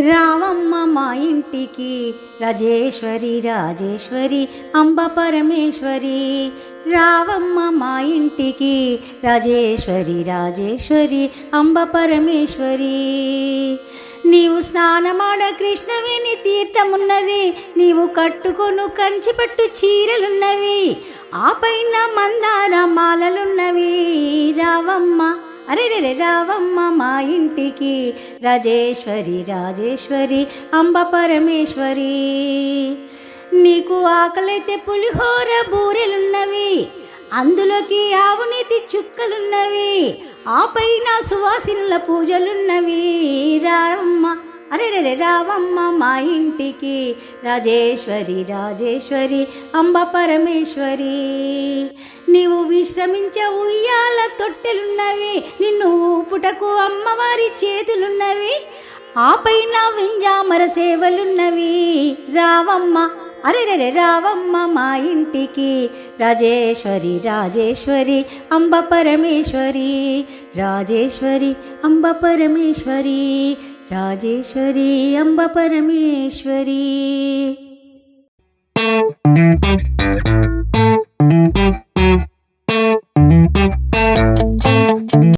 రావమ్మ మా ఇంటికి. రాజేశ్వరి రాజేశ్వరి అంబ పరమేశ్వరి. రావమ్మ మా ఇంటికి. రాజేశ్వరి రాజేశ్వరి అంబ పరమేశ్వరి. నీవు స్నానమాడ కృష్ణవేణి తీర్థమున్నది. నీవు కట్టుకొను కంచిపట్టు చీరలున్నవి. ఆ పైన మందార మాలలున్నవి. రావమ్మ అరే రే రావమ్మ మా ఇంటికి. రాజేశ్వరి రాజేశ్వరి అంబ పరమేశ్వరి. నీకు ఆకలైతే పులిహోర బూరెలున్నవి అందులోకి ఆవునేతి చుక్కలున్నవి ఆ పైన సువాసినుల పూజలున్నవి. రావమ్మ అరే రే రావమ్మ మా ఇంటికి. రాజేశ్వరి రాజేశ్వరి అంబ పరమేశ్వరి. నీవు విశ్రమించే ఉయ్యాల తొట్టెలున్నవి నిన్ను ఊపుటకు అమ్మవారి చేతులున్నవి ఆ పైన వింజామర సేవలున్నవి. రావమ్మ అరే రావమ్మ మా ఇంటికి రాజేశ్వరి రాజేశ్వరి అంబ పరమేశ్వరి రాజేశ్వరి అంబ పరమేశ్వరి రాజేశ్వరి అంబ పరమేశ్వరి.